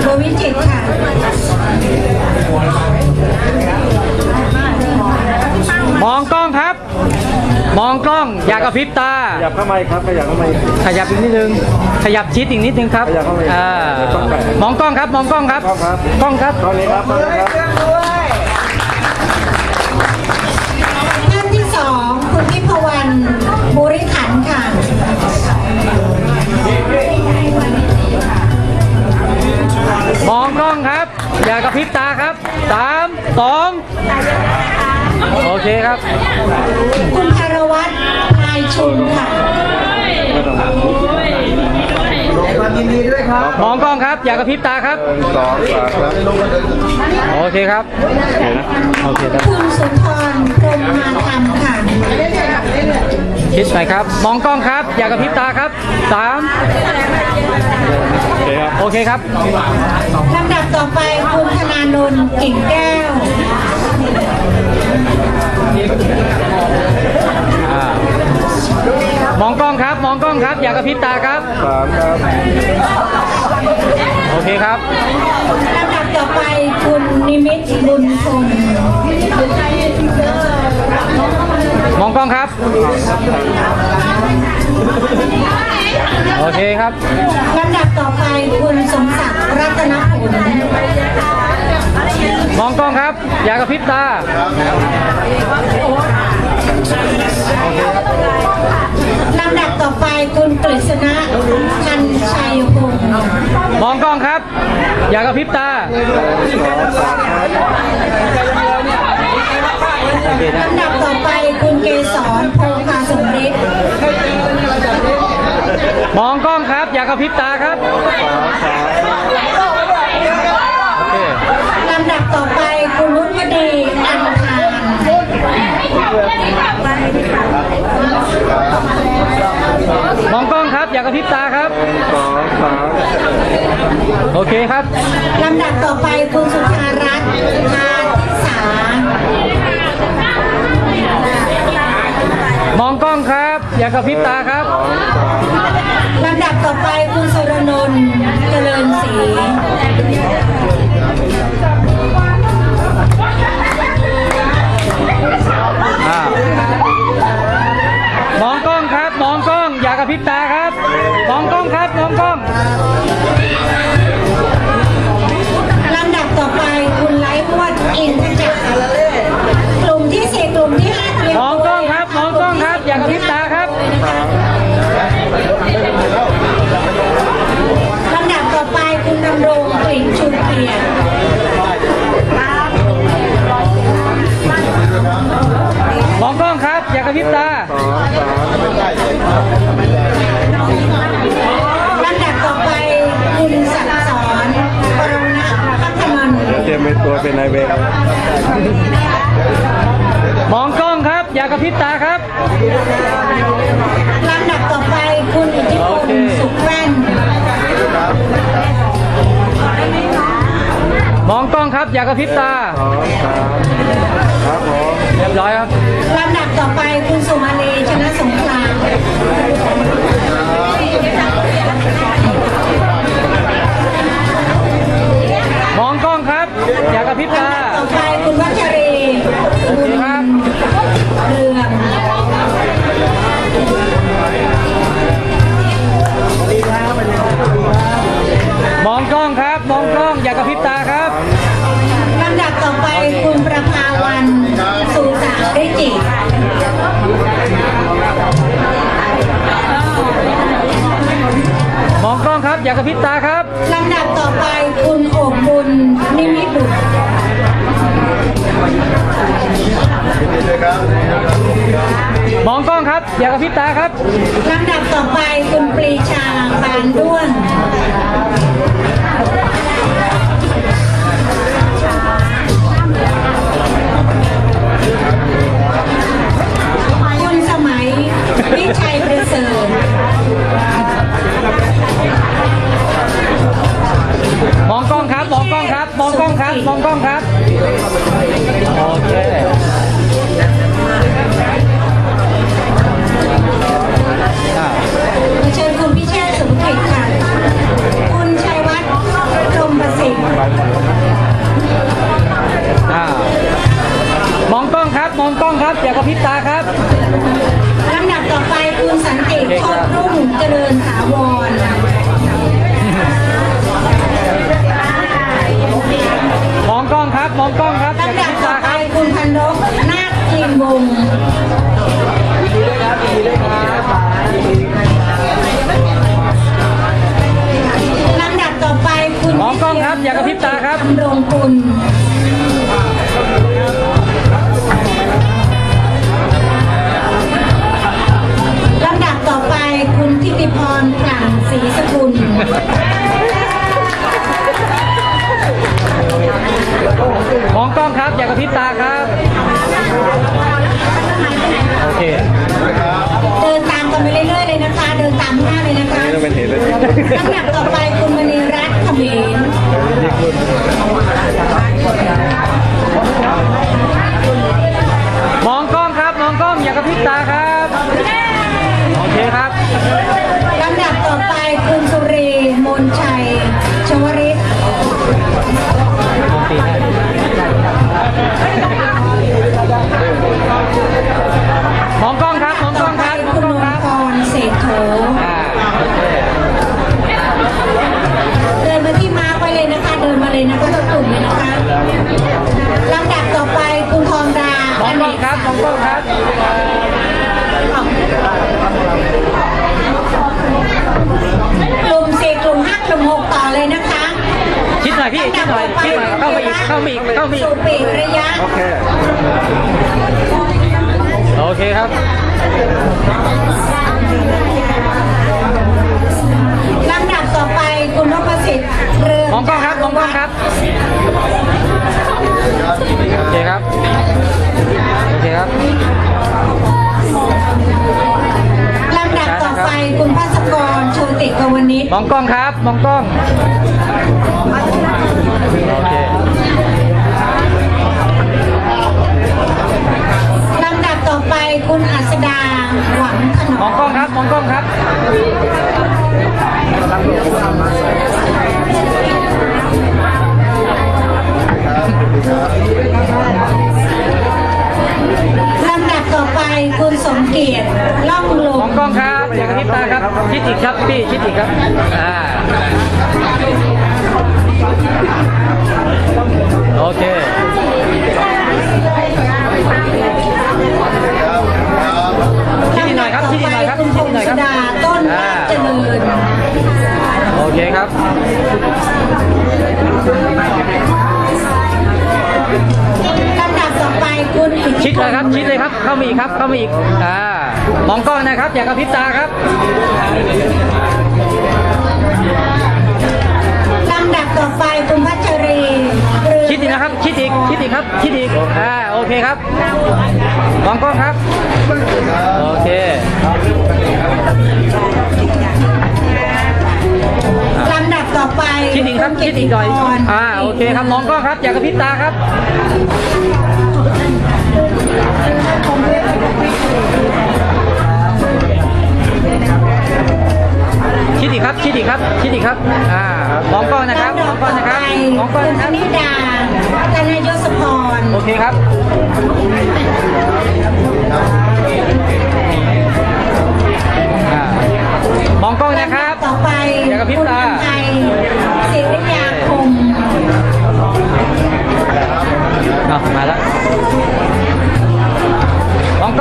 โดวิจิตรค่ะมองกล้องครับ มองกล้องอย่ากระพริบตา ขยับเข้ามาอีกครับขยับเข้ามาอีก ขยับอีกนิดนึง ขยับชิดอีกนิดนึงครับขยับเข้าไปอ่าต้องไปมองกล้องครับ มองกล้องครับกล้องครับกล้องครับ ตอนนี้ครับตอนนี้ครับ ท่านที่สอง มองกล้องครับ อย่ากระพริบตาครับสองสามครับโอเคครับโอเคครับคุณสุนทรพรหมมาธรรมค่ะคิดหน่อยครับ มองกล้องครับ อย่ากระพริบตาครับสามโอเคครับโอเคครับลำดับต่อไปคุณธนานนท์กิ่งแก้วอ่ามองกล้องครับ มองกล้องครับ อย่ากระพริบตาครับ สามครับโอเคครับ ลำดับต่อไปคุณนิมิตบุญคงมองกล้องครับ โอเคครับ ลำดับต่อไปคุณสมศักดิ์รัตนผลมองกล้องครับ อย่ากระพริบตา ลำดับต่อไปคุณกฤษณะพันชัยพงศ์มองกล้องครับ อย่ากระพริบตาลำดับต่อไปคุณเกษรโพคาสมฤทธิ์มองกล้องครับ อย่ากระพริบตาครับ โอเค ลำดับต่อไปคุณนุชดีอันทาน มองกล้องครับอย่ากระพริบตาครับสองสามโอเคครับ ลำดับต่อไปคุณสุภารัตน์ทาทิสามองกล้องครับ อย่ากระพริบตาครับ ลำดับต่อไปคุณสุรนนท์เจริญศรีอ่ามองกล้อง ระพริบตาครับ มองกล้องครับ มองกล้องลำดับต่อไปคุณไลฟ์วัดอินทจักรกลุ่มที่สี่กลุ่มที่ห้าเตรียมมองกล้องครับ มองกล้องครับ อย่ากระพริบตาครับ ลำดับต่อไปคุณดำรงกลิ่นชูเกียรติมองกล้องครับ อย่ากระพริบตา เตรียมเป็นตัวเป็นนายเวรมองกล้องครับ อย่ากระพริบตาครับลำดับต่อไปคุณอิทธิพโอลเคสุขแว่นมองกล้องครับ อย่ากระพริบตาสองสามครับผมเรียบร้อยครับลำดับต่อไปคุณ พริบตาครับลำดับต่อไปคุณโอบบุญนิมิตบุตรมองกล้องครับ อย่ากระพริบตาครับลำดับต่อไปคุณปรีชาปานด้วน เลยลำดับต่อไป น่อยพี่ชิดหน่อยชิดหน่อยเข้ามาอีกเข้ามาอีกเข้ามาอีกสุปีระยะ โอเค โอเคครับ ลำดับต่อไปคุณนพสิทธิ์เรืองมองกล้องครับมองกล้องครับ โอเคครับ โอเคครับ ลำดับต่อไปคุณพัสกรโชติกวนิชมองกล้องครับ มองกล้อง มาอีกครับเข้ามาอีก อ่า มองกล้องนะครับ อย่ากระพริบตาครับลำดับต่อไปคุณพัชรีเรืองชิดอีกนะครับชิดอีกชิดอีกครับชิดอีก อ่า โอเคครับ มองกล้องครับ โอเคลำดับต่อไปชิดอีกครับชิดอีกหน่อย อ่า โอเคครับ มองกล้องครับ อย่ากระพริบตาครับ ชิด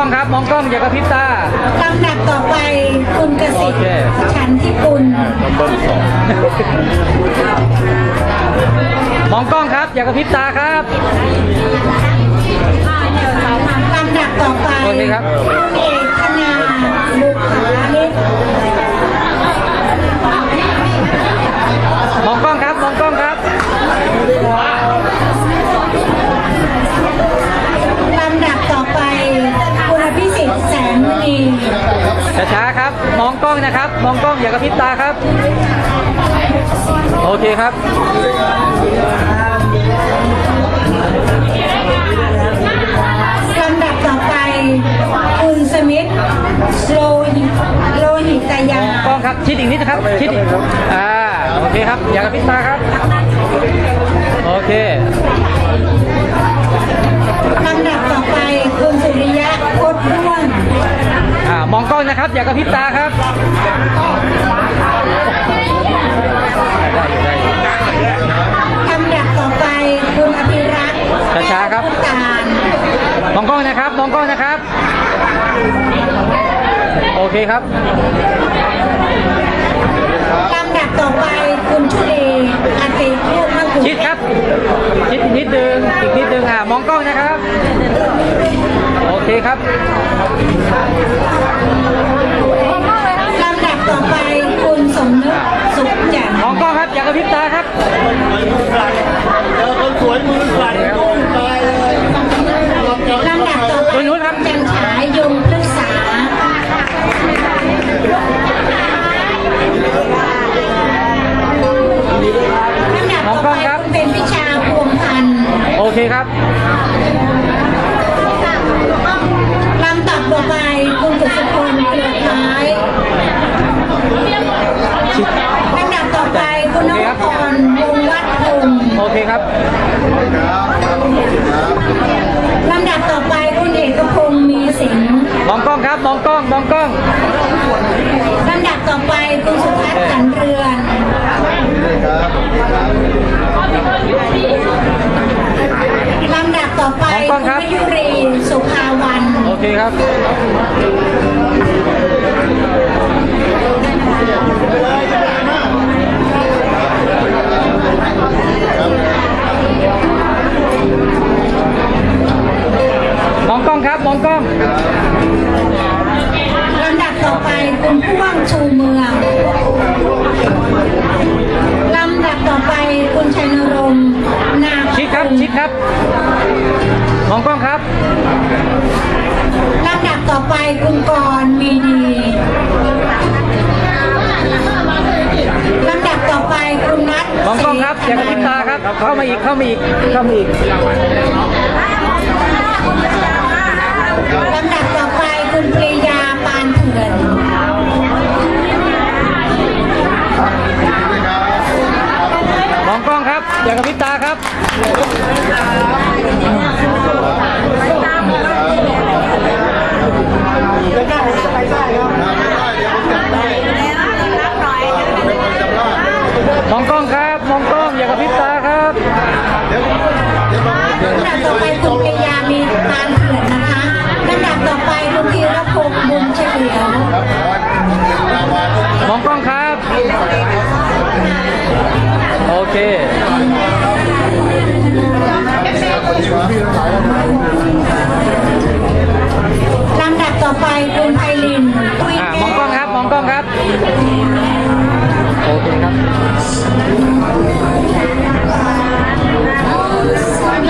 กล้องครับ มองกล้องอย่ากระพริบตาลำดับต่อไปคุณกสิทโอเคธิ์ฉันทิกุลเบิ้ลสองมองกล้องครับ อย่ากระพริบตาครับลำดับต่อไปโอเคครับเอกธนาบุภาลิศมองกล้องครับมองกล้อง ช้าๆครับ มองกล้องนะครับ มองกล้องอย่ากระพริบตาครับ โอเคครับ ลำดับต่อไป คุณสมิธโลหิโลหิตยากล้องครับ ชิดอีกนิดนะครับ ชิดอีกอ่า โอเคครับ อย่ากระพริบตาครับ โอเค ลำดับต่อไป ครับ อย่ากระพริบตาครับลำดับต่อไปคุณอภิรักษ์ช้าๆครับมองกล้องนะครับมองกล้องนะครับ โอเคครับลำดับต่อไปคุณชุลีอาตีคู่ข้างคุณชิดครับ ชิดนิดนึงอีกนิดนึงอะมองกล้องนะครับ โอเคครับ ลำดับต่อไปคุณสมนึกสุขแจ่มมองกล้องครับ อย่ากระพริบตาครับลำดับต่อไปคุณนุชครับ องกล้องครับ มองกล้อง มองกล้องลำดับต่อไปคุณสุทัศน์ขันเรือนลำดับต่อไปมองกล้องครับคุณมยุรีสุภาวันโอเคครับมองกล้องครับ มองกล้องลำดับ ต่อไปคุณพ่วงชูเมืองลำดับต่อไปคุณชัยนรงค์นาชิดครับชิดครับมองกล้องครับลำดับต่อไปคุณกรณ์มีดีลำดับต่อไปคุณนัทมองกล้องครับอย่ากระพริบตาครับ เข้ามาอีกเข้ามาอีกเข้ามาอีกลำดับต่อไปคุณปริยา ปานเถื่อนมองกล้องครับ อย่ากระพริบตาครับมองกล้องครับ มองกล้อง อย่ากระพริบตาครับลำดับต่อไปคุณปริยามีปานเถื่อนนะคะลำดับต่อไป องกล้องครับ โอเคลำดับต่อไปคุณไพลินคุยอะแก้มองกล้องครับ มองกล้องครับ โอเคครับ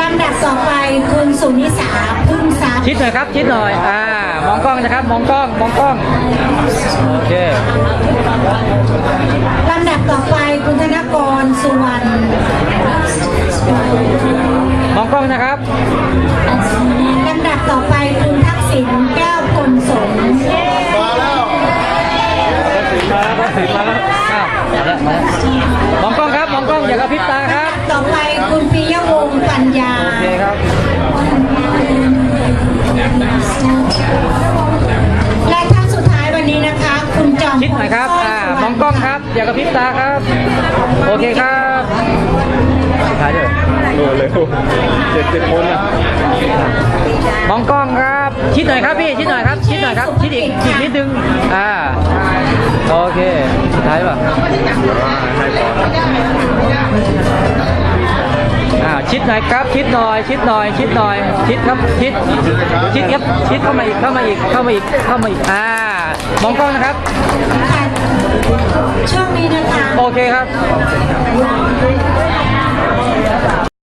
ลำดับต่อไปคุณสุนิสาพึ่งทรัพย์ชิดหน่อยครับ ชิดหน่อย อ่า มองกล้องนะครับ มองกล้องมองกล้องโอ เคลำดับต่อไปคุณธนกรสุวรรณมองกล้องนะครับลำดับต่อไปคุณทักษิณแก้วคนสม ตาครับ โอเคครับถ่ายด้วยโอ้เร็วเจ็ดสิบคนอะมองกล้องครับ ชิดหน่อยครับพี่ ชิดหน่อยครับ ชิดหน่อยครับ ชิดอีกอีกนิดนึง อ่า โอเค สุดท้ายป่ะให้พรอ่าชิดหน่อยครับ ชิดหน่อย ชิดหน่อย ชิดหน่อย ชิดครับ ชิด ชิดครับ ชิดเข้ามาอีก เข้ามาอีก เข้ามาอีก เข้ามาอีก อ่า น้องกล้องนะครับ ช่วงนี้นะคะ โอเคครับ